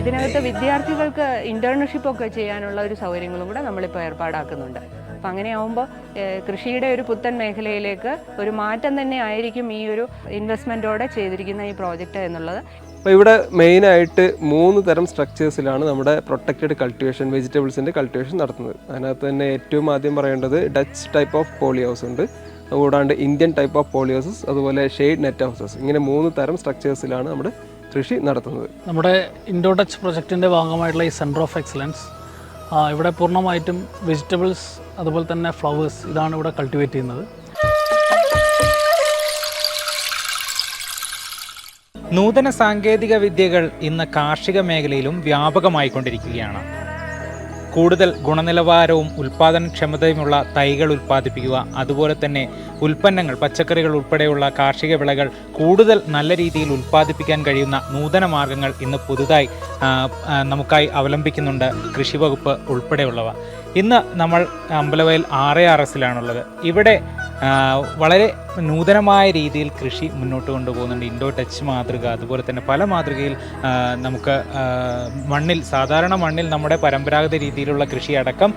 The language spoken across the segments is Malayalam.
ഇതിനകത്ത് വിദ്യാർത്ഥികൾക്ക് ഇന്റേൺഷിപ്പ് ഒക്കെ ചെയ്യാനുള്ള ഒരു സൗകര്യങ്ങളും കൂടെ നമ്മളിപ്പോൾ ഏർപ്പാടാക്കുന്നുണ്ട്. അപ്പം അങ്ങനെയാവുമ്പോൾ കൃഷിയുടെ ഒരു പുത്തൻ മേഖലയിലേക്ക് ഒരു മാറ്റം തന്നെ ആയിരിക്കും ഈ ഒരു ഇൻവെസ്റ്റ്മെന്റോടെ ചെയ്തിരിക്കുന്ന ഈ പ്രോജക്റ്റ് എന്നുള്ളത്. അപ്പോൾ ഇവിടെ മെയിനായിട്ട് മൂന്ന് തരം സ്ട്രക്ചേഴ്സിലാണ് നമ്മുടെ പ്രൊട്ടക്റ്റഡ് കൾട്ടിവേഷൻ വെജിറ്റബിൾസിന്റെ കൾട്ടിവേഷൻ നടത്തുന്നത്. അതിനകത്ത് തന്നെ ഏറ്റവും ആദ്യം പറയേണ്ടത് Dutch type of poly house ഉണ്ട്. കൂടാണ്ട് Indian type of poly houses അതുപോലെ ഷെയ്ഡ് നെറ്റ് ഹൗസസ് ഇങ്ങനെ മൂന്ന് തരം സ്ട്രക്ചേഴ്സിലാണ് നമ്മുടെ കൃഷി നടത്തുന്നത്. നമ്മുടെ ഇൻഡോ ടച്ച് പ്രൊജക്റ്റിന്റെ ഭാഗമായിട്ടുള്ള ഈ സെന്റർ ഓഫ് എക്സലൻസ് ഇവിടെ പൂർണമായിട്ടും വെജിറ്റബിൾസ് അതുപോലെ തന്നെ ഫ്ലവേഴ്സ് ഇതാണ് ഇവിടെ കൾട്ടിവേറ്റ് ചെയ്യുന്നത്. നൂതന സാങ്കേതിക വിദ്യകൾ ഇന്ന് കാർഷിക മേഖലയിലും വ്യാപകമായിക്കൊണ്ടിരിക്കുകയാണ്. കൂടുതൽ ഗുണനിലവാരവും ഉൽപാദനക്ഷമതയുമുള്ള തൈകൾ ഉൽപ്പാദിപ്പിക്കുക. അതുപോലെ തന്നെ ഉൽപ്പന്നങ്ങൾ പച്ചക്കറികൾ ഉൾപ്പെടെയുള്ള കാർഷിക വിളകൾ കൂടുതൽ നല്ല രീതിയിൽ ഉൽപ്പാദിപ്പിക്കാൻ കഴിയുന്ന നൂതന മാർഗങ്ങൾ ഇന്ന് പുതുതായി നമുക്കായി അവലംബിക്കുന്നുണ്ട് കൃഷി വകുപ്പ് ഉൾപ്പെടെയുള്ളവ. ഇന്ന് നമ്മൾ അമ്പലവയൽ ആർ എ ആർ എസിലാണുള്ളത്. ഇവിടെ വളരെ നൂതനമായ രീതിയിൽ കൃഷി മുന്നോട്ട് കൊണ്ടുപോകുന്നുണ്ട് ഇൻഡോ ടച്ച് മാതൃക അതുപോലെ തന്നെ പല മാതൃകയിൽ നമുക്ക് മണ്ണിൽ സാധാരണ മണ്ണിൽ നമ്മുടെ പരമ്പരാഗത രീതിയിലുള്ള കൃഷി അടക്കം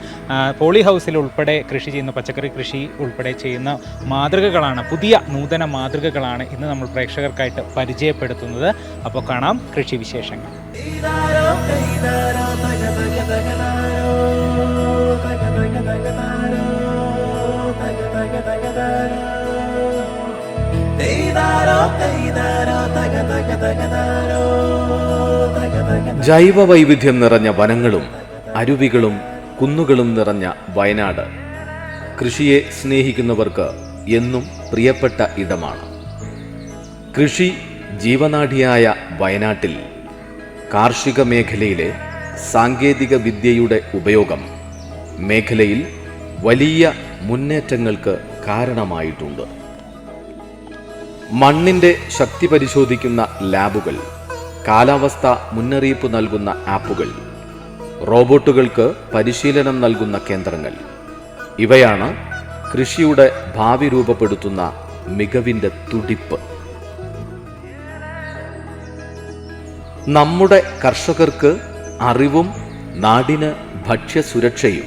പോളി ഹൗസിൽ ഉൾപ്പെടെ കൃഷി ചെയ്യുന്ന പച്ചക്കറി കൃഷി ഉൾപ്പെടെ ചെയ്യുന്ന മാതൃകകളാണ് പുതിയ നൂതന മാതൃകകളാണ് ഇന്ന് നമ്മൾ പ്രേക്ഷകർക്കായിട്ട് പരിചയപ്പെടുത്തുന്നത് അപ്പോൾ കാണാം കൃഷി വിശേഷങ്ങൾ ജൈവ വൈവിധ്യം നിറഞ്ഞ വനങ്ങളും അരുവികളും കുന്നുകളും നിറഞ്ഞ വയനാട്. കൃഷിയെ സ്നേഹിക്കുന്നവർക്ക് എന്നും പ്രിയപ്പെട്ട ഇടമാണ്. കൃഷി ജീവനാഡിയായ വയനാട്ടിൽ കാർഷിക മേഖലയിലെ സാങ്കേതിക വിദ്യയുടെ ഉപയോഗം മേഖലയിൽ വലിയ മുന്നേറ്റങ്ങൾക്ക് കാരണമായിട്ടുണ്ട്. മണ്ണിന്റെ ശക്തി പരിശോധിക്കുന്ന ലാബുകൾ കാലാവസ്ഥ മുന്നറിയിപ്പ് നൽകുന്ന ആപ്പുകൾ റോബോട്ടുകൾക്ക് പരിശീലനം നൽകുന്ന കേന്ദ്രങ്ങൾ. ഇവയാണ് കൃഷിയുടെ ഭാവി രൂപപ്പെടുത്തുന്ന മികവിന്റെ തുടിപ്പ്. നമ്മുടെ കർഷകർക്ക് അറിവും നാടിന് ഭക്ഷ്യസുരക്ഷയും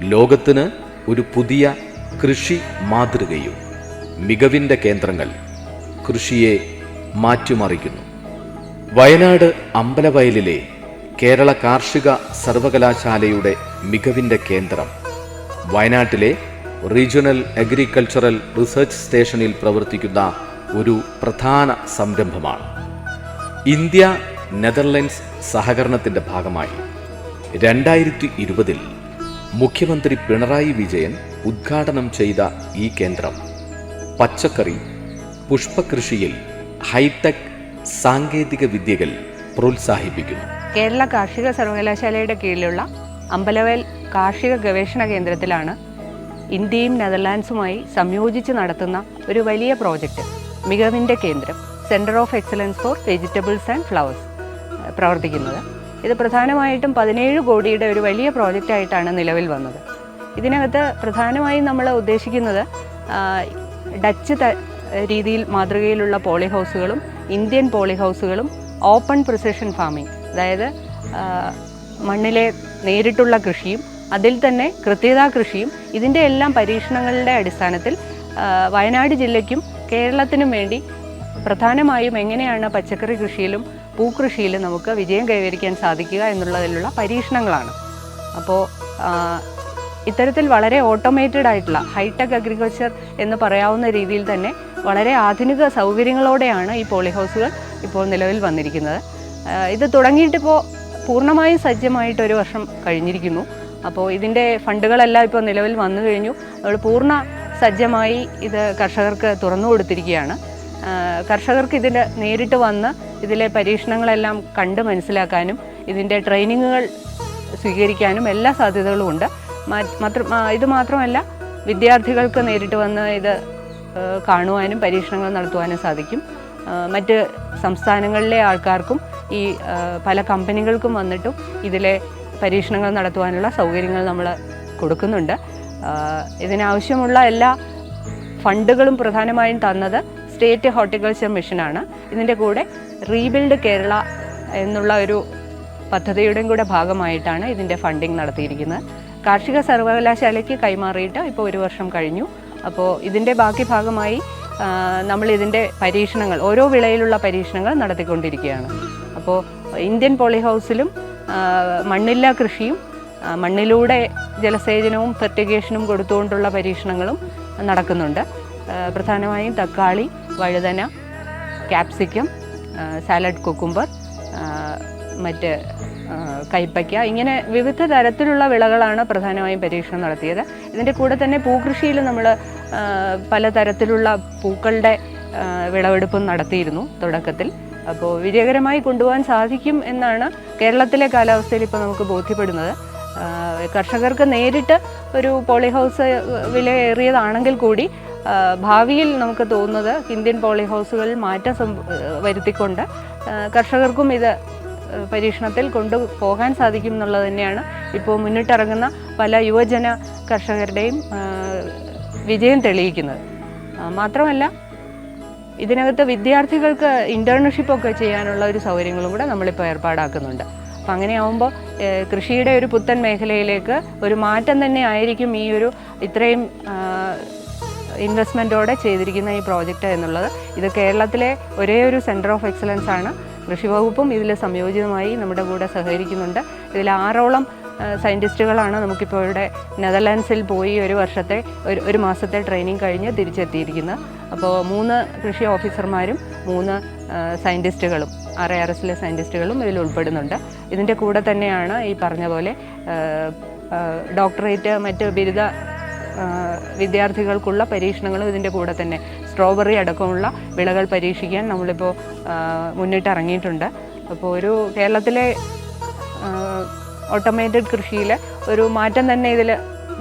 ലോകത്തിന് ഒരു പുതിയ കൃഷി മാതൃകയും മികവിന്റെ കേന്ദ്രങ്ങൾ. കൃഷിയെ മാറ്റിമറിക്കുന്നു. വയനാട് അമ്പലവയലിലെ കേരള കാർഷിക സർവകലാശാലയുടെ മികവിന്റെ കേന്ദ്രം. വയനാട്ടിലെ റീജിയണൽ അഗ്രികൾച്ചറൽ റിസർച്ച് സ്റ്റേഷനിൽ പ്രവർത്തിക്കുന്ന ഒരു പ്രധാന സംരംഭമാണ്. ഇന്ത്യ നെതർലൻഡ്സ് സഹകരണത്തിന്റെ ഭാഗമായി രണ്ടായിരത്തി ഇരുപതിൽ മുഖ്യമന്ത്രി പിണറായി വിജയൻ ഉദ്ഘാടനം ചെയ്ത ഈ കേന്ദ്രം പച്ചക്കറി പുഷ്പകൃഷിയിൽ ഹൈടെക് സാങ്കേതിക വിദ്യകൾ പ്രോത്സാഹിപ്പിക്കുന്നു. കേരള കാർഷിക സർവകലാശാലയുടെ കീഴിലുള്ള അമ്പലവയൽ കാർഷിക ഗവേഷണ കേന്ദ്രത്തിലാണ് ഇന്ത്യയും നെതർലാൻഡ്സുമായി സംയോജിച്ച് നടത്തുന്ന ഒരു വലിയ പ്രോജക്റ്റ് മികവിന്റെ കേന്ദ്രം centre of excellence for vegetables and flowers പ്രവർത്തിക്കുന്നത്. ഇത് പ്രധാനമായിട്ടും പതിനേഴ് കോടിയുടെ ഒരു വലിയ പ്രോജക്റ്റായിട്ടാണ് നിലവിൽ വന്നത്. ഇതിനകത്ത് പ്രധാനമായും നമ്മൾ ഉദ്ദേശിക്കുന്നത് ഡച്ച് രീതിയിൽ മാതൃകയിലുള്ള പോളി ഹൗസുകളും ഇന്ത്യൻ പോളി ഹൗസുകളും ഓപ്പൺ പ്രിസിഷൻ ഫാമിംഗ് അതായത് മണ്ണിലെ നേരിട്ടുള്ള കൃഷിയും അതിൽ തന്നെ കൃത്യതാ കൃഷിയും ഇതിന്റെ എല്ലാം പരീക്ഷണങ്ങളുടെ അടിസ്ഥാനത്തിൽ വയനാട് ജില്ലയ്ക്കും കേരളത്തിനും വേണ്ടി പ്രധാനമായും എങ്ങനെയാണ് പച്ചക്കറി കൃഷിയിലും പൂക്കൃഷിയിലും നമുക്ക് വിജയം കൈവരിക്കാൻ സാധിക്കുക എന്നുള്ളതിലുള്ള പരീക്ഷണങ്ങളാണ്. അപ്പോൾ ഇത്തരത്തിൽ വളരെ ഓട്ടോമേറ്റഡ് ആയിട്ടുള്ള ഹൈടെക് അഗ്രികൾച്ചർ എന്ന് പറയാവുന്ന രീതിയിൽ തന്നെ വളരെ ആധുനിക സൗകര്യങ്ങളോടെയാണ് ഈ പോളി ഹൗസുകൾ ഇപ്പോൾ നിലവിൽ വന്നിരിക്കുന്നത്. ഇത് തുടങ്ങിയിട്ടിപ്പോൾ പൂർണമായും സജ്ജമായിട്ട് ഒരു വർഷം കഴിഞ്ഞിരിക്കുന്നു. അപ്പോൾ ഇതിന്റെ ഫണ്ടുകളെല്ലാം ഇപ്പോൾ നിലവിൽ വന്നു കഴിഞ്ഞു. നമ്മൾ പൂർണ സജ്ജമായി ഇത് കർഷകർക്ക് തുറന്നു കൊടുത്തിരിക്കുകയാണ്. കർഷകർക്ക് ഇതിൽ നേരിട്ട് വന്ന് ഇതിലെ പരീക്ഷണങ്ങളെല്ലാം കണ്ട് മനസ്സിലാക്കാനും ഇതിന്റെ ട്രെയിനിങ്ങുകൾ സ്വീകരിക്കാനും എല്ലാ സാധ്യതകളും ഉണ്ട്. ഇത് മാത്രമല്ല വിദ്യാർത്ഥികൾക്ക് നേരിട്ട് വന്ന് ഇത് കാണുവാനും പരീക്ഷണങ്ങൾ നടത്തുവാനും സാധിക്കും. മറ്റ് സംസ്ഥാനങ്ങളിലെ ആൾക്കാർക്കും ഈ പല കമ്പനികൾക്കും വന്നിട്ടും ഇതിലെ പരീക്ഷണങ്ങൾ നടത്തുവാനുള്ള സൗകര്യങ്ങൾ നമ്മൾ കൊടുക്കുന്നുണ്ട്. ഇതിനാവശ്യമുള്ള എല്ലാ ഫണ്ടുകളും പ്രധാനമായും തന്നത് സ്റ്റേറ്റ് ഹോർട്ടിക്കൾച്ചർ മിഷനാണ്. ഇതിന്റെ കൂടെ റീബിൽഡ് കേരള എന്നുള്ള ഒരു പദ്ധതിയുടെയും കൂടെ ഭാഗമായിട്ടാണ് ഇതിന്റെ ഫണ്ടിങ് നടത്തിയിരിക്കുന്നത്. കാർഷിക സർവകലാശാലയ്ക്ക് കൈമാറിയിട്ട് ഇപ്പോൾ ഒരു വർഷം കഴിഞ്ഞു. അപ്പോൾ ഇതിന്റെ ബാക്കി ഭാഗമായി നമ്മൾ ഇതിന്റെ പരീക്ഷണങ്ങൾ ഓരോ വിളയിലുള്ള പരീക്ഷണങ്ങൾ നടത്തിക്കൊണ്ടിരിക്കുകയാണ്. അപ്പോൾ ഇന്ത്യൻ പോളി ഹൗസിലും മണ്ണില്ല കൃഷിയും മണ്ണിലൂടെ ജലസേചനവും ഫെർട്ടിഗേഷനും കൊടുത്തുകൊണ്ടുള്ള പരീക്ഷണങ്ങളും നടക്കുന്നുണ്ട്. പ്രധാനമായും തക്കാളി വഴുതന ക്യാപ്സിക്കം സാലഡ് കുക്കുംബർ മറ്റ് കൈപ്പയ്ക്ക. ഇങ്ങനെ വിവിധ തരത്തിലുള്ള വിളകളാണ് പ്രധാനമായും പരീക്ഷണം നടത്തിയത്. ഇതിന്റെ കൂടെ തന്നെ പൂക്കൃഷിയിൽ നമ്മൾ പലതരത്തിലുള്ള പൂക്കളുടെ വിളവെടുപ്പും നടത്തിയിരുന്നു തുടക്കത്തിൽ. അപ്പോൾ വിജയകരമായി കൊണ്ടുപോകാൻ സാധിക്കും എന്നാണ് കേരളത്തിലെ കാലാവസ്ഥയിൽ ഇപ്പോൾ നമുക്ക് ബോധ്യപ്പെടുന്നത്. കർഷകർക്ക് നേരിട്ട് ഒരു പോളി ഹൗസ് വിലയേറിയതാണെങ്കിൽ കൂടി ഭാവിയിൽ നമുക്ക് തോന്നുന്നത് ഇന്ത്യൻ പോളി ഹൗസുകളിൽ മാറ്റം വരുത്തിക്കൊണ്ട് കർഷകർക്കും ഇത് പരീക്ഷണത്തിൽ കൊണ്ടുപോകാൻ സാധിക്കും എന്നുള്ളത് തന്നെയാണ്. ഇപ്പോൾ മുന്നിട്ടിറങ്ങുന്ന പല യുവജന കർഷകരുടെയും വിജയം തെളിയിക്കുന്നത്. മാത്രമല്ല ഇതിനകത്ത് വിദ്യാർത്ഥികൾക്ക് ഇന്റേൺഷിപ്പൊക്കെ ചെയ്യാനുള്ള ഒരു സൗകര്യങ്ങളും കൂടെ നമ്മളിപ്പോൾ ഏർപ്പാടാക്കുന്നുണ്ട്. അപ്പം അങ്ങനെയാവുമ്പോൾ കൃഷിയുടെ ഒരു പുത്തൻ മേഖലയിലേക്ക് ഒരു മാറ്റം തന്നെ ആയിരിക്കും ഈ ഒരു ഇത്രയും ഇൻവെസ്റ്റ്മെന്റോടെ ചെയ്തിരിക്കുന്ന ഈ പ്രോജക്റ്റ് എന്നുള്ളത്. ഇത് കേരളത്തിലെ ഒരേ ഒരു സെന്റർ ഓഫ് എക്സലൻസ് ആണ്. കൃഷി വകുപ്പും ഇതിൽ സംയോജിതമായി നമ്മുടെ കൂടെ സഹകരിക്കുന്നുണ്ട്. ഇതിൽ ആറോളം സയന്റിസ്റ്റുകളാണ് നമുക്കിപ്പോൾ ഇവിടെ നെതർലാൻഡ്സിൽ പോയി ഒരു വർഷത്തെ ഒരു ഒരു മാസത്തെ ട്രെയിനിങ് കഴിഞ്ഞ് തിരിച്ചെത്തിയിരിക്കുന്നത്. അപ്പോൾ മൂന്ന് കൃഷി ഓഫീസർമാരും മൂന്ന് സയന്റിസ്റ്റുകളും ആർ എ ആർ എസിലെ സയന്റിസ്റ്റുകളും ഇതിൽ ഉൾപ്പെടുന്നുണ്ട്. ഇതിന്റെ കൂടെ തന്നെയാണ് ഈ പറഞ്ഞ പോലെ ഡോക്ടറേറ്റ് മറ്റ് ബിരുദ വിദ്യാർത്ഥികൾക്കുള്ള പരീക്ഷണങ്ങളും ഇതിന്റെ കൂടെ തന്നെ സ്ട്രോബെറി അടക്കമുള്ള വിളകൾ പരീക്ഷിക്കാൻ നമ്മളിപ്പോൾ മുന്നിട്ട് മുന്നിട്ടിറങ്ങിയിട്ടുണ്ട്. അപ്പോൾ ഒരു കേരളത്തിലെ ഓട്ടോമേറ്റഡ് കൃഷിയിൽ ഒരു മാറ്റം തന്നെ ഇതിൽ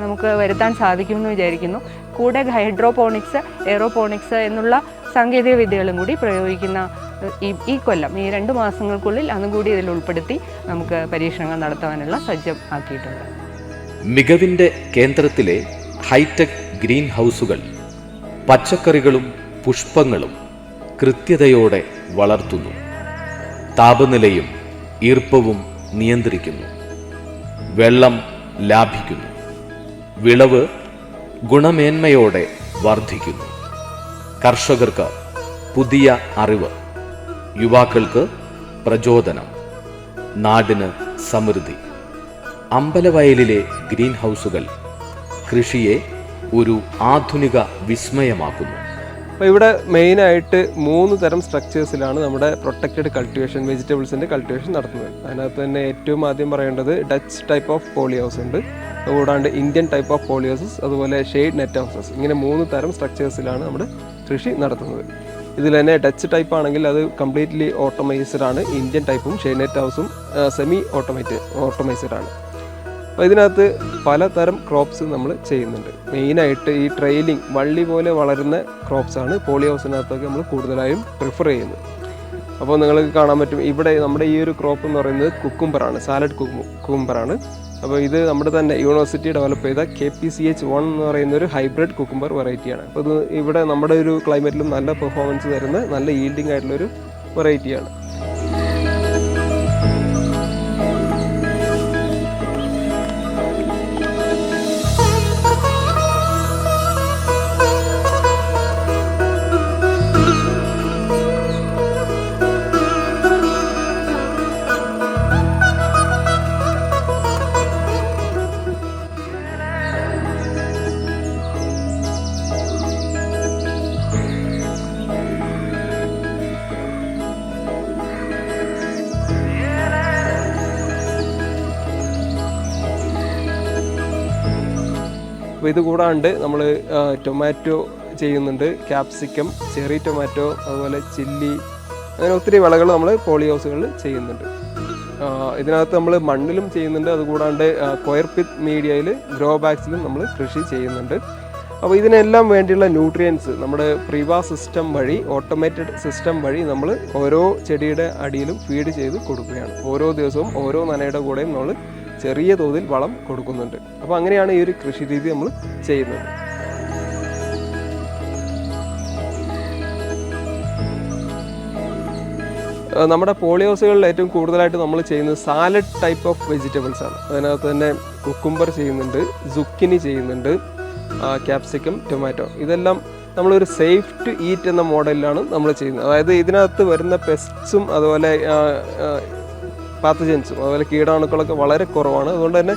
നമുക്ക് വരുത്താൻ സാധിക്കുമെന്ന് വിചാരിക്കുന്നു. കൂടെ ഹൈഡ്രോപോണിക്സ് എയറോപോണിക്സ് എന്നുള്ള സാങ്കേതിക വിദ്യകളും കൂടി പ്രയോഗിക്കുന്ന ഈ കൊല്ലം ഈ രണ്ട് മാസങ്ങൾക്കുള്ളിൽ അതും കൂടി ഇതിൽ ഉൾപ്പെടുത്തി നമുക്ക് പരീക്ഷണങ്ങൾ നടത്താനുള്ള സജ്ജം ആക്കിയിട്ടുണ്ട്. മികവിന്റെ കേന്ദ്രത്തിലെ ഹൈടെക് ഗ്രീൻ ഹൗസുകൾ പച്ചക്കറികളും പുഷ്പങ്ങളും കൃത്യതയോടെ വളർത്തുന്നു. താപനിലയും ഈർപ്പവും നിയന്ത്രിക്കുന്നു. വെള്ളം ലാഭിക്കുന്നു. വിളവ് ഗുണമേന്മയോടെ വർദ്ധിക്കുന്നു. കർഷകർക്ക് പുതിയ അറിവ് യുവാക്കൾക്ക് പ്രചോദനം നാടിന് സമൃദ്ധി. അമ്പലവയലിലെ ഗ്രീൻ ഹൗസുകൾ കൃഷിയെ ഒരു ആധുനിക വിസ്മയമാക്കുന്നു അപ്പോൾ ഇവിടെ മെയിനായിട്ട് മൂന്ന് തരം സ്ട്രക്ചേഴ്സിലാണ് നമ്മുടെ പ്രൊട്ടക്റ്റഡ് കൾട്ടിവേഷൻ വെജിറ്റബിൾസിന്റെ കൾട്ടിവേഷൻ നടത്തുന്നത്. അതിനകത്ത് തന്നെ ഏറ്റവും ആദ്യം പറയേണ്ടത് Dutch type of poly house ഉണ്ട്. അതുകൂടാണ്ട് Indian type of poly houses അതുപോലെ ഷെയ്ഡ് നെറ്റ് ഹൗസസ് ഇങ്ങനെ മൂന്ന് തരം സ്ട്രക്ചേഴ്സിലാണ് നമ്മുടെ കൃഷി നടത്തുന്നത്. ഇതിൽ തന്നെ ഡച്ച് ടൈപ്പ് ആണെങ്കിൽ അത് കംപ്ലീറ്റ്ലി ഓട്ടോമൈസ്ഡ് ആണ്. ഇന്ത്യൻ ടൈപ്പും ഷെയ്ഡ് നെറ്റ് ഹൗസും സെമി ഓട്ടോമേറ്റ് ഓട്ടോമൈസ്ഡ് ആണ്. ഇതിനകത്ത് പലതരം ക്രോപ്സ് നമ്മൾ ചെയ്യുന്നുണ്ട്. മെയിനായിട്ട് ഈ ട്രെയിലിംഗ് വള്ളി പോലെ വളരുന്ന ക്രോപ്സാണ് പോളി ഹൗസിനകത്തൊക്കെ നമ്മൾ കൂടുതലായും പ്രിഫർ ചെയ്യുന്നത്. അപ്പോൾ നിങ്ങൾക്ക് കാണാൻ പറ്റും ഇവിടെ നമ്മുടെ ഈ ഒരു ക്രോപ്പ് എന്ന് പറയുന്നത് കുക്കുംബറാണ് സാലഡ് കുക്കുംബറാണ് അപ്പോൾ ഇത് നമ്മുടെ തന്നെ യൂണിവേഴ്സിറ്റി ഡെവലപ്പ് ചെയ്ത K P C H one എന്ന് പറയുന്ന ഒരു ഹൈബ്രിഡ് കുക്കുംബർ വെറൈറ്റിയാണ് അപ്പോൾ ഇത് ഇവിടെ നമ്മുടെ ഒരു ക്ലൈമറ്റിലും നല്ല പെർഫോമൻസ് തരുന്ന നല്ല ഈൽഡിംഗ് ആയിട്ടുള്ളൊരു വെറൈറ്റിയാണ് അപ്പോൾ ഇത് കൂടാണ്ട് നമ്മൾ ടൊമാറ്റോ ചെയ്യുന്നുണ്ട്. ക്യാപ്സിക്കം ചെറി ടൊമാറ്റോ അതുപോലെ ചില്ലി അങ്ങനെ ഒത്തിരി വിളകൾ നമ്മൾ പോളി ഹൗസുകളിൽ ചെയ്യുന്നുണ്ട്. ഇതിനകത്ത് നമ്മൾ മണ്ണിലും ചെയ്യുന്നുണ്ട്. അതുകൂടാണ്ട് കൊയർ പിത്ത് മീഡിയയിൽ ഗ്രോ ബാഗ്സിലും നമ്മൾ കൃഷി ചെയ്യുന്നുണ്ട്. അപ്പോൾ ഇതിനെല്ലാം വേണ്ടിയുള്ള ന്യൂട്രിയൻസ് നമ്മുടെ പ്രിവ സിസ്റ്റം വഴി ഓട്ടോമേറ്റഡ് സിസ്റ്റം വഴി നമ്മൾ ഓരോ ചെടിയുടെ അടിയിലും ഫീഡ് ചെയ്ത് കൊടുക്കുകയാണ്. ഓരോ ദിവസവും ഓരോ നനയുടെ കൂടെയും നമ്മൾ ചെറിയ തോതിൽ വളം കൊടുക്കുന്നുണ്ട്. അപ്പോൾ അങ്ങനെയാണ് ഈ ഒരു കൃഷി രീതി നമ്മൾ ചെയ്യുന്നത്. നമ്മുടെ പോളിയോസുകളിൽ ഏറ്റവും കൂടുതലായിട്ട് നമ്മൾ ചെയ്യുന്നത് സാലഡ് ടൈപ്പ് ഓഫ് വെജിറ്റബിൾസ് ആണ്. അതിനകത്ത് തന്നെ കുക്കുംബർ ചെയ്യുന്നുണ്ട് സുക്കിനി ചെയ്യുന്നുണ്ട് ക്യാപ്സിക്കം ടൊമാറ്റോ. ഇതെല്ലാം നമ്മളൊരു സേഫ് ടു ഈറ്റ് എന്ന മോഡലിലാണ് നമ്മൾ ചെയ്യുന്നത്. അതായത് ഇതിനകത്ത് വരുന്ന പെസ്റ്റ്സും അതുപോലെ പാത്തജൻസും അതുപോലെ കീടാണുക്കളൊക്കെ വളരെ കുറവാണ്. അതുകൊണ്ട് തന്നെ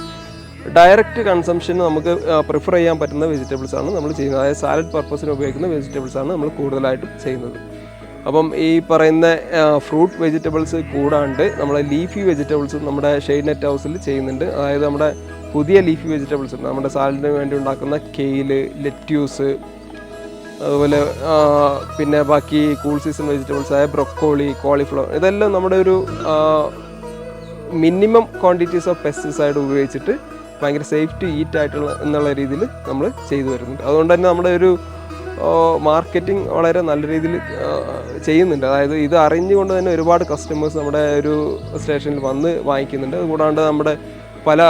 ഡയറക്റ്റ് കൺസംഷന് നമുക്ക് പ്രിഫർ ചെയ്യാൻ പറ്റുന്ന വെജിറ്റബിൾസ് ആണ് നമ്മൾ ചെയ്യുന്നത്. അതായത് സാലഡ് പർപ്പസിന് ഉപയോഗിക്കുന്ന വെജിറ്റബിൾസ് ആണ് നമ്മൾ കൂടുതലായിട്ടും ചെയ്യുന്നത്. അപ്പം ഈ പറയുന്ന ഫ്രൂട്ട് വെജിറ്റബിൾസ് കൂടാണ്ട് നമ്മുടെ ലീഫി വെജിറ്റബിൾസും നമ്മുടെ ഷെയ്ഡ് നെറ്റ് ഹൗസിൽ ചെയ്യുന്നുണ്ട്. അതായത് നമ്മുടെ പുതിയ ലീഫി വെജിറ്റബിൾസ് ഉണ്ട് നമ്മുടെ സാലഡിന് വേണ്ടി ഉണ്ടാക്കുന്ന കെയിൽ ലെറ്റ്യൂസ് അതുപോലെ പിന്നെ ബാക്കി കൂൾ സീസൺ വെജിറ്റബിൾസ് ആയ ബ്രൊക്കോളി കോളിഫ്ലവർ ഇതെല്ലാം നമ്മുടെ ഒരു മിനിമം ക്വാണ്ടിറ്റീസ് ഓഫ് പെസ്റ്റിസൈഡ് ഉപയോഗിച്ചിട്ട് ഭയങ്കര സേഫ് ടു ഈറ്റ് ആയിട്ടുള്ള എന്നുള്ള രീതിയിൽ നമ്മൾ ചെയ്തു വരുന്നുണ്ട്. അതുകൊണ്ട് തന്നെ നമ്മുടെ ഒരു മാർക്കറ്റിംഗ് വളരെ നല്ല രീതിയിൽ ചെയ്യുന്നുണ്ട്. അതായത് ഇത് അറിഞ്ഞുകൊണ്ട് തന്നെ ഒരുപാട് കസ്റ്റമേഴ്സ് നമ്മുടെ ഒരു സ്റ്റേഷനിൽ വന്ന് വാങ്ങിക്കുന്നുണ്ട്. അതുകൂടാണ്ട് നമ്മുടെ പല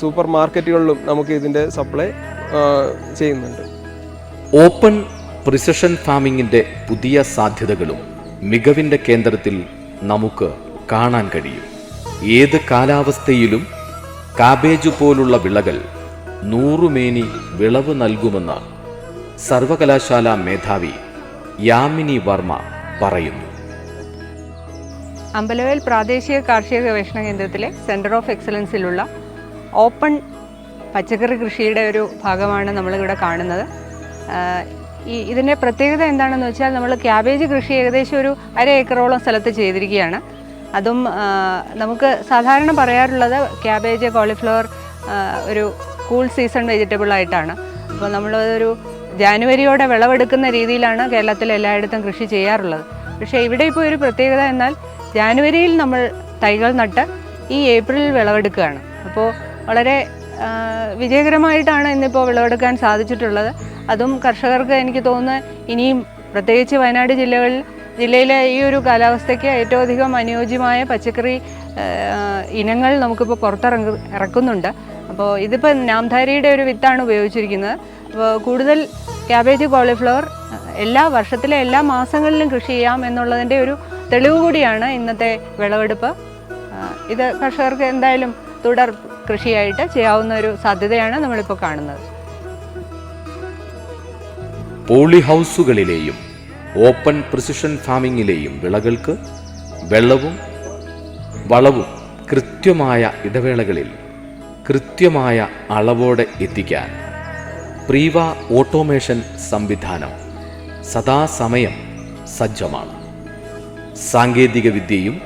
സൂപ്പർ മാർക്കറ്റുകളിലും നമുക്ക് ഇതിന്റെ സപ്ലൈ ചെയ്യുന്നുണ്ട്. ഓപ്പൺ പ്രിസഷൻ ഫാമിങ്ങിന്റെ പുതിയ സാധ്യതകളും മികവിന്റെ കേന്ദ്രത്തിൽ നമുക്ക് കാണാൻ കഴിയും. ഏത് കാലാവസ്ഥയിലും കാബേജ് പോലുള്ള വിളകൾ നൂറുമേനി വിളവ് നൽകുമെന്ന് സർവകലാശാല മേധാവി യാമിനി വർമ്മ പറയുന്നു. അമ്പലവേൽ പ്രാദേശിക കാർഷിക ഗവേഷണ കേന്ദ്രത്തിലെ സെന്റർ ഓഫ് എക്സലൻസിലുള്ള ഓപ്പൺ പച്ചക്കറി കൃഷിയുടെ ഒരു ഭാഗമാണ് നമ്മളിവിടെ കാണുന്നത്. ഈ ഇതിന്റെ പ്രത്യേകത എന്താണെന്ന് വെച്ചാൽ നമ്മൾ ക്യാബേജ് കൃഷി ഏകദേശം ഒരു അര ഏക്കറോളം സ്ഥലത്ത് ചെയ്തിരിക്കുകയാണ്. അതും നമുക്ക് സാധാരണ പറയാറുള്ളത് ക്യാബേജ് കോളിഫ്ലവർ ഒരു കൂൾ സീസൺ വെജിറ്റബിൾ ആയിട്ടാണ്. അപ്പോൾ നമ്മളതൊരു ജാനുവരിയോടെ വിളവെടുക്കുന്ന രീതിയിലാണ് കേരളത്തിൽ എല്ലായിടത്തും കൃഷി ചെയ്യാറുള്ളത്. പക്ഷേ ഇവിടെ ഇപ്പോൾ ഒരു പ്രത്യേകത എന്നാൽ ജാനുവരിയിൽ നമ്മൾ തൈകൾ നട്ട് ഈ ഏപ്രിലിൽ വിളവെടുക്കുകയാണ്. അപ്പോൾ വളരെ വിജയകരമായിട്ടാണ് ഇന്നിപ്പോൾ വിളവെടുക്കാൻ സാധിച്ചിട്ടുള്ളത്. അതും കർഷകർക്ക് എനിക്ക് തോന്നുന്നു ഇനിയും പ്രത്യേകിച്ച് വയനാട് ജില്ലകളിൽ ജില്ലയിലെ ഈ ഒരു കാലാവസ്ഥയ്ക്ക് ഏറ്റവും അധികം അനുയോജ്യമായ പച്ചക്കറി ഇനങ്ങൾ നമുക്കിപ്പോൾ പുറത്തിറങ്ങ ഇറക്കുന്നുണ്ട്. അപ്പോൾ ഇതിപ്പോൾ നാംധാരിയുടെ ഒരു വിത്താണ് ഉപയോഗിച്ചിരിക്കുന്നത്. അപ്പോൾ കൂടുതൽ ക്യാബേജ് കോളിഫ്ലവർ എല്ലാ വർഷത്തിലെ എല്ലാ മാസങ്ങളിലും കൃഷി ചെയ്യാം എന്നുള്ളതിന്റെ ഒരു തെളിവ് കൂടിയാണ് ഇന്നത്തെ വിളവെടുപ്പ്. ഇത് കർഷകർക്ക് എന്തായാലും തുടർ കൃഷിയായിട്ട് ചെയ്യാവുന്ന ഒരു സാധ്യതയാണ് നമ്മളിപ്പോൾ കാണുന്നത്. പോളി ഹൗസുകളിലെയും ഓപ്പൺ പ്രിസിഷൻ ഫാമിങ്ങിലെയും വിളകൾക്ക് വെള്ളവും വളവും കൃത്യമായ ഇടവേളകളിൽ കൃത്യമായ അളവോടെ എത്തിക്കാൻ പ്രീവ ഓട്ടോമേഷൻ സംവിധാനം സദാസമയം സജ്ജമാണ്. സാങ്കേതികവിദ്യയും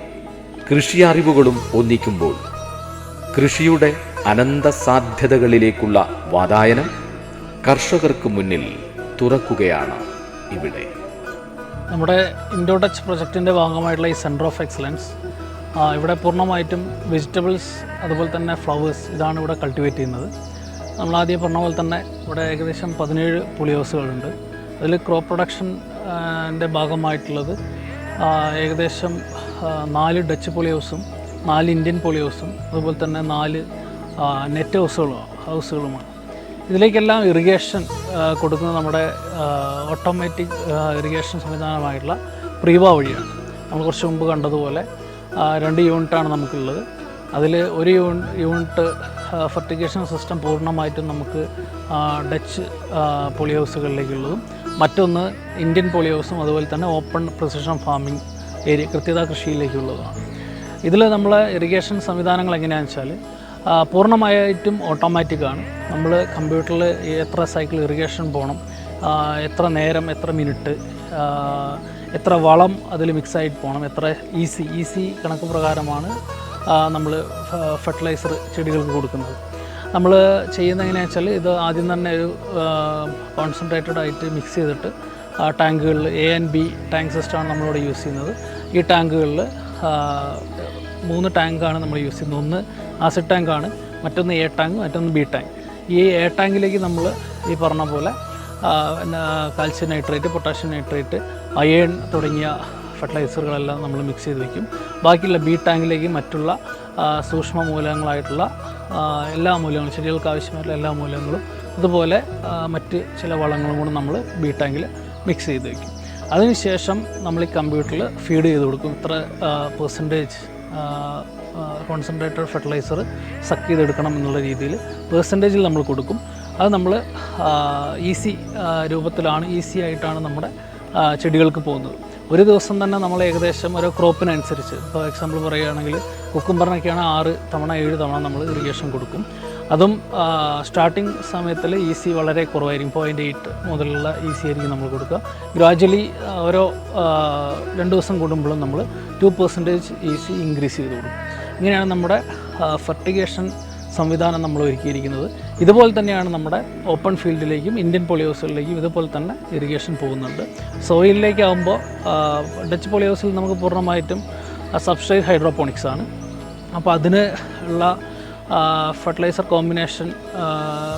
കൃഷി അറിവുകളും ഒന്നിക്കുമ്പോൾ കൃഷിയുടെ അനന്ത സാധ്യതകളിലേക്കുള്ള വാതായനം കർഷകർക്ക് മുന്നിൽ തുറക്കുകയാണ് ഇവിടെ. നമ്മുടെ ഇൻഡോ ടച്ച് പ്രൊജക്റ്റിന്റെ ഭാഗമായിട്ടുള്ള ഈ സെന്റർ ഓഫ് എക്സലൻസ് ഇവിടെ പൂർണമായിട്ടും വെജിറ്റബിൾസ് അതുപോലെ തന്നെ ഫ്ലവേഴ്സ് ഇതാണ് ഇവിടെ കൾട്ടിവേറ്റ് ചെയ്യുന്നത്. നമ്മൾ ആദ്യം പറഞ്ഞ പോലെ തന്നെ ഇവിടെ ഏകദേശം പതിനേഴ് പുളിയോസുകളുണ്ട് അതിൽ ക്രോപ്പ് പ്രൊഡക്ഷന്റെ ഭാഗമായിട്ടുള്ളത് ഏകദേശം നാല് ഡച്ച് പോളിയോസും നാല് ഇന്ത്യൻ പോളിയോസും അതുപോലെ തന്നെ നാല് നെറ്റ് ഹൗസുകളും ഹൗസുകളുമാണ് ഇതിലേക്കെല്ലാം ഇറിഗേഷൻ കൊടുക്കുന്നത് നമ്മുടെ ഓട്ടോമാറ്റിക് ഇറിഗേഷൻ സംവിധാനമായിട്ടുള്ള പ്രീവ വഴിയാണ്. നമ്മൾ കുറച്ച് മുമ്പ് കണ്ടതുപോലെ രണ്ട് യൂണിറ്റാണ് നമുക്കുള്ളത്. അതിൽ ഒരു യൂണി യൂണിറ്റ് ഫെർട്ടിഗേഷൻ സിസ്റ്റം പൂർണമായിട്ടും നമുക്ക് ഡച്ച് പോളി ഹൗസുകളിലേക്കുള്ളതും മറ്റൊന്ന് ഇന്ത്യൻ പോളി ഹൗസും അതുപോലെ തന്നെ ഓപ്പൺ പ്രൊസിഷൻ ഫാമിംഗ് ഏരിയ കൃത്യത കൃഷിയിലേക്കുള്ളതുമാണ്. ഇതിൽ നമ്മളെ ഇറിഗേഷൻ സംവിധാനങ്ങൾ എങ്ങനെയാണെന്ന് വെച്ചാൽ പൂർണമായിട്ടും ഓട്ടോമാറ്റിക് ആണ്. നമ്മൾ കമ്പ്യൂട്ടറിൽ എത്ര സൈക്കിൾ ഇറിഗേഷൻ പോകണം എത്ര നേരം എത്ര മിനിറ്റ് എത്ര വളം അതിൽ മിക്സ് ആയിട്ട് പോകണം എത്ര ഈസി ഈസി കണക്ക് പ്രകാരമാണ് നമ്മൾ ഫെർട്ടിലൈസർ ചെടികൾക്ക് കൊടുക്കുന്നത്. നമ്മൾ ചെയ്യുന്ന എങ്ങനെയാണെന്ന് വെച്ചാൽ ഇത് ആദ്യം തന്നെ ഒരു കോൺസെൻട്രേറ്റഡ് ആയിട്ട് മിക്സ് ചെയ്തിട്ട് ടാങ്കുകളിൽ എ ആൻഡ് ബി ടാങ്ക് സിസ്റ്റമാണ് നമ്മളിവിടെ യൂസ് ചെയ്യുന്നത്. ഈ ടാങ്കുകളിൽ മൂന്ന് ടാങ്കാണ് നമ്മൾ യൂസ് ചെയ്യുന്നത്. ഒന്ന് ആസിഡ് ടാങ്കാണ് മറ്റൊന്ന് എ ടാങ്ക് മറ്റൊന്ന് ബി ടാങ്ക് ഈ എ ടാങ്കിലേക്ക് നമ്മൾ ഈ പറഞ്ഞ പോലെ calcium nitrate potassium nitrate iron തുടങ്ങിയ ഫെർട്ടിലൈസറുകളെല്ലാം നമ്മൾ മിക്സ് ചെയ്ത് വയ്ക്കും ബാക്കിയുള്ള ബി ടാങ്കിലേക്ക് മറ്റുള്ള സൂക്ഷ്മ മൂലകങ്ങളായിട്ടുള്ള ആ, എല്ലാ മൂലകങ്ങളും ചെടികൾക്ക് ആവശ്യമായിട്ടുള്ള എല്ലാ മൂലകങ്ങളും അതുപോലെ മറ്റ് ചില വളങ്ങളും കൂടെ നമ്മൾ ബി ടാങ്കിൽ മിക്സ് ചെയ്ത് വയ്ക്കും അതിനുശേഷം നമ്മൾ ഈ കമ്പ്യൂട്ടറിൽ ഫീഡ് ചെയ്ത് കൊടുക്കും. ഇത്ര പെർസെന്റേജ് കോൺസെൻട്രേറ്റഡ് ഫെർട്ടിലൈസർ സക്ക് ചെയ്തെടുക്കണം എന്നുള്ള രീതിയിൽ പെർസെന്റേജിൽ നമ്മൾ കൊടുക്കും. അത് നമ്മൾ ഈസി രൂപത്തിലാണ് ഈസി ആയിട്ടാണ് നമ്മുടെ ചെടികൾക്ക് പോകുന്നത്. ഒരു ദിവസം തന്നെ നമ്മൾ ഏകദേശം ഓരോ ക്രോപ്പിനനുസരിച്ച് ഇപ്പോൾ എക്സാമ്പിൾ പറയുകയാണെങ്കിൽ കുക്കുംബറിനൊക്കെയാണ് ആറ് തവണ ഏഴ് തവണ നമ്മൾ ഇറിഗേഷൻ കൊടുക്കും. അതും സ്റ്റാർട്ടിങ് സമയത്തിൽ ഈസി വളരെ കുറവായിരിക്കും പോയിന്റ് എയ്റ്റ് മുതലുള്ള ഈസി ആയിരിക്കും നമ്മൾ കൊടുക്കുക. ഗ്രാജ്വലി ഓരോ രണ്ട് ദിവസം കൂടുമ്പോഴും നമ്മൾ ടു പെർസെന്റേജ് ഈസി ഇൻക്രീസ് ചെയ്ത് കൊടുക്കും. ഇങ്ങനെയാണ് നമ്മുടെ ഫെർട്ടിഗേഷൻ സംവിധാനം നമ്മൾ ഒരുക്കിയിരിക്കുന്നത്. ഇതുപോലെ തന്നെയാണ് നമ്മുടെ ഓപ്പൺ ഫീൽഡിലേക്കും ഇന്ത്യൻ പോളിയോസിലേക്കും ഇതുപോലെ തന്നെ ഇറിഗേഷൻ പോകുന്നുണ്ട്. സോയിലിലേക്കാകുമ്പോൾ ഡച്ച് പോളിയോസിൽ നമുക്ക് പൂർണമായിട്ടും സബ്സ്ട്രേറ്റ് ഹൈഡ്രോപോണിക്സ് ആണ്. അപ്പോൾ അതിന് ഉള്ള ഫെർട്ടിലൈസർ കോമ്പിനേഷൻ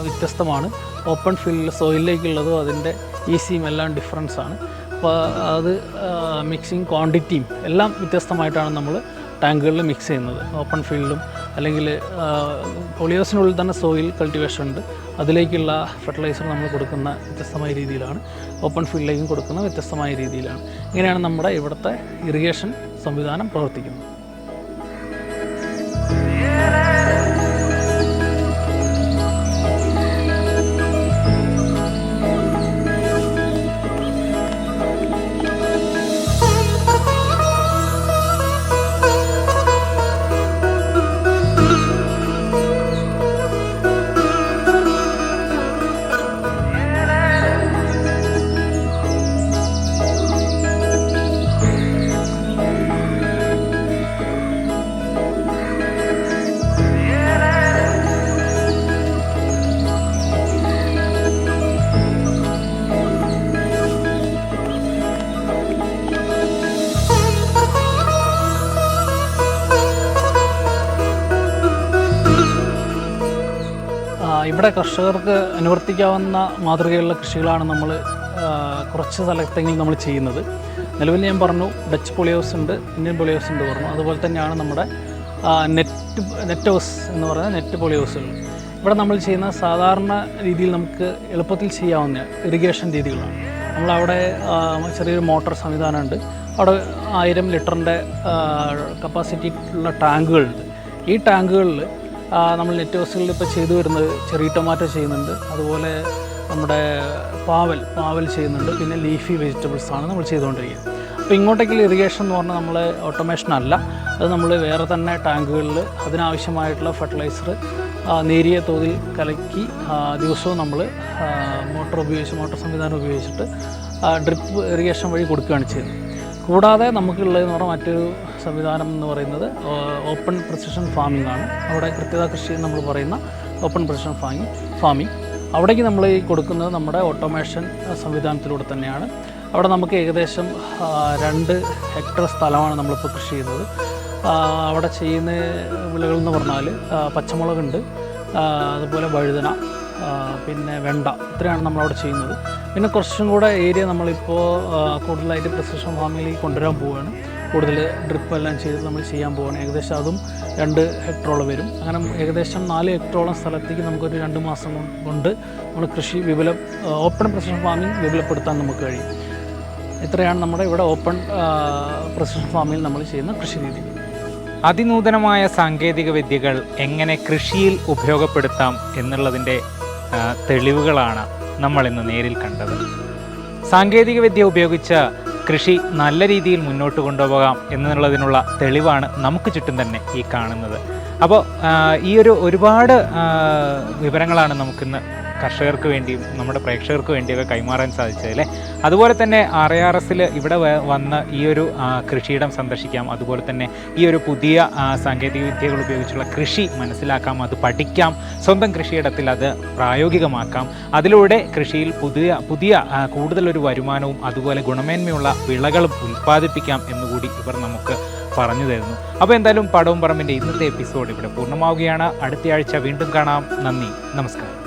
വ്യത്യസ്തമാണ്. ഓപ്പൺ ഫീൽഡിൽ സോയിലിലേക്കുള്ളതും അതിന്റെ ഈസിയും എല്ലാം ഡിഫറൻസ് ആണ്. അപ്പോൾ അത് മിക്സിങ് ക്വാണ്ടിറ്റിയും എല്ലാം വ്യത്യസ്തമായിട്ടാണ് നമ്മൾ ടാങ്കുകളിൽ മിക്സ് ചെയ്യുന്നത്. ഓപ്പൺ ഫീൽഡും അല്ലെങ്കിൽ പൊളിയോസിനുള്ളിൽ തന്നെ സോയിൽ കൾട്ടിവേഷൻ ഉണ്ട്. അതിലേക്കുള്ള ഫെർട്ടിലൈസർ നമ്മൾ കൊടുക്കുന്ന വ്യത്യസ്തമായ രീതിയിലാണ്. ഓപ്പൺ ഫീൽഡിലേക്കും കൊടുക്കുന്ന വ്യത്യസ്തമായ രീതിയിലാണ്. ഇങ്ങനെയാണ് നമ്മുടെ ഇവിടുത്തെ ഇറിഗേഷൻ സംവിധാനം പ്രവർത്തിക്കുന്നത്. ഇവിടെ കർഷകർക്ക് അനുവർത്തിക്കാവുന്ന മാതൃകയുള്ള കൃഷികളാണ് നമ്മൾ കുറച്ച് സ്ഥലത്തെങ്കിലും നമ്മൾ ചെയ്യുന്നത്. നിലവിൽ ഞാൻ പറഞ്ഞു ഡച്ച് പൊളിയോസ് ഉണ്ട് ഇന്ത്യൻ പൊളിയോസ് ഉണ്ട് പറഞ്ഞു. അതുപോലെ തന്നെയാണ് നമ്മുടെ നെറ്റ് നെറ്റ് നെറ്റോസ് എന്ന് പറയുന്ന നെറ്റ് പൊളിയോസുകൾ ഇവിടെ നമ്മൾ ചെയ്യുന്ന സാധാരണ രീതിയിൽ നമുക്ക് എളുപ്പത്തിൽ ചെയ്യാവുന്ന ഇറിഗേഷൻ രീതികളാണ്. നമ്മളവിടെ ചെറിയൊരു മോട്ടോർ സംവിധാനമുണ്ട്. അവിടെ ആയിരം ലിറ്ററിന്റെ കപ്പാസിറ്റി ഉള്ള ടാങ്കുകളുണ്ട്. ഈ ടാങ്കുകളിൽ നമ്മൾ നെറ്റ് ഹൗസുകളിൽ ഇപ്പോൾ ചെയ്തു വരുന്നത് ചെറിയ ടൊമാറ്റോ ചെയ്യുന്നുണ്ട്. അതുപോലെ നമ്മുടെ പാവൽ പാവൽ ചെയ്യുന്നുണ്ട്. പിന്നെ ലീഫി വെജിറ്റബിൾസാണ് നമ്മൾ ചെയ്തുകൊണ്ടിരിക്കുന്നത്. അപ്പോൾ ഇങ്ങോട്ടേക്കുള്ള ഇറിഗേഷൻ എന്ന് പറഞ്ഞാൽ നമ്മൾ ഓട്ടോമേഷൻ അല്ല. അത് നമ്മൾ വേറെ തന്നെ ടാങ്കുകളിൽ അതിനാവശ്യമായിട്ടുള്ള ഫെർട്ടിലൈസർ നേരിയ തോതിൽ കലക്കി ദിവസവും നമ്മൾ മോട്ടോർ ഉപയോഗിച്ച് മോട്ടോർ സംവിധാനം ഉപയോഗിച്ചിട്ട് ഡ്രിപ്പ് ഇറിഗേഷൻ വഴി കൊടുക്കുകയാണ് ചെയ്യുന്നത്. കൂടാതെ നമുക്കുള്ളതെന്ന് പറഞ്ഞാൽ മറ്റൊരു സംവിധാനം എന്ന് പറയുന്നത് ഓപ്പൺ പ്രിസിഷൻ ഫാമിംഗ് ആണ്. അവിടെ കൃത്യത കൃഷി നമ്മൾ പറയുന്ന ഓപ്പൺ പ്രിസിഷൻ ഫാമിംഗ് ഫാമിംഗ് അവിടേക്ക് നമ്മൾ ഈ കൊടുക്കുന്നത് നമ്മുടെ ഓട്ടോമേഷൻ സംവിധാനത്തിലൂടെ തന്നെയാണ്. അവിടെ നമുക്ക് ഏകദേശം രണ്ട് ഹെക്ടർ സ്ഥലമാണ് നമ്മളിപ്പോൾ കൃഷി ചെയ്യുന്നത്. അവിടെ ചെയ്യുന്ന വിളകൾ പറഞ്ഞാൽ പച്ചമുളകുണ്ട് അതുപോലെ വഴുതന പിന്നെ വെണ്ട. ഇത്രയാണ് നമ്മളവിടെ ചെയ്യുന്നത്. പിന്നെ കുറച്ചും കൂടെ ഏരിയ നമ്മളിപ്പോൾ കൂടുതലായിട്ട് പ്രസിഷൻ ഫാമിലേക്ക് കൊണ്ടുവരാൻ പോവുകയാണ് കൂടുതൽ ഡ്രിപ്പ് എല്ലാം ചെയ്ത് നമ്മൾ ചെയ്യാൻ പോവുകയാണ് ഏകദേശം അതും രണ്ട് ഹെക്ടറോളം വരും. അങ്ങനെ ഏകദേശം നാല് ഹെക്ടറോളം സ്ഥലത്തേക്ക് നമുക്കൊരു രണ്ട് മാസം കൊണ്ട് നമ്മൾ കൃഷി വിപുല ഓപ്പൺ പ്രസിഷൻ ഫാമിംഗ് വിപുലപ്പെടുത്താൻ നമുക്ക് കഴിയും. ഇത്രയാണ് നമ്മുടെ ഇവിടെ ഓപ്പൺ പ്രസിഷൻ ഫാമിൽ നമ്മൾ ചെയ്യുന്ന കൃഷി രീതി. അതിനൂതനമായ സാങ്കേതിക വിദ്യകൾ എങ്ങനെ കൃഷിയിൽ ഉപയോഗപ്പെടുത്താം എന്നുള്ളതിന്റെ തെളിവുകളാണ് നമ്മൾ ഇന്ന് നേരിൽ കണ്ടത്. സാങ്കേതികവിദ്യ ഉപയോഗിച്ച കൃഷി നല്ല രീതിയിൽ മുന്നോട്ട് കൊണ്ടുപോകാം എന്നുള്ളതിനുള്ള തെളിവാണ് നമുക്ക് ചുറ്റും തന്നെ ഈ കാണുന്നത്. അപ്പോൾ ഈ ഒരു ഒരുപാട് വിവരങ്ങളാണ് നമുക്കിന്ന് കർഷകർക്ക് വേണ്ടിയും നമ്മുടെ പ്രേക്ഷകർക്ക് വേണ്ടിയൊക്കെ കൈമാറാൻ സാധിച്ചത് അല്ലേ? അതുപോലെ തന്നെ ആർ എ ആർ എസിൽ ഇവിടെ വന്ന ഈ ഒരു കൃഷിയിടം സന്ദർശിക്കാം. അതുപോലെ തന്നെ ഈ ഒരു പുതിയ സാങ്കേതിക വിദ്യകൾ ഉപയോഗിച്ചുള്ള കൃഷി മനസ്സിലാക്കാം. അത് പഠിക്കാം. സ്വന്തം കൃഷിയിടത്തിൽ അത് പ്രായോഗികമാക്കാം. അതിലൂടെ കൃഷിയിൽ പുതിയ പുതിയ കൂടുതലൊരു വരുമാനവും അതുപോലെ ഗുണമേന്മയുള്ള വിളകളും ഉൽപ്പാദിപ്പിക്കാം എന്നുകൂടി ഇവർ നമുക്ക് പറഞ്ഞു തരുന്നു. അപ്പോൾ എന്തായാലും പടവും പറമ്പിന്റെ ഇന്നത്തെ എപ്പിസോഡ് ഇവിടെ പൂർണമാവുകയാണ്. അടുത്തയാഴ്ച വീണ്ടും കാണാം. നന്ദി. നമസ്കാരം.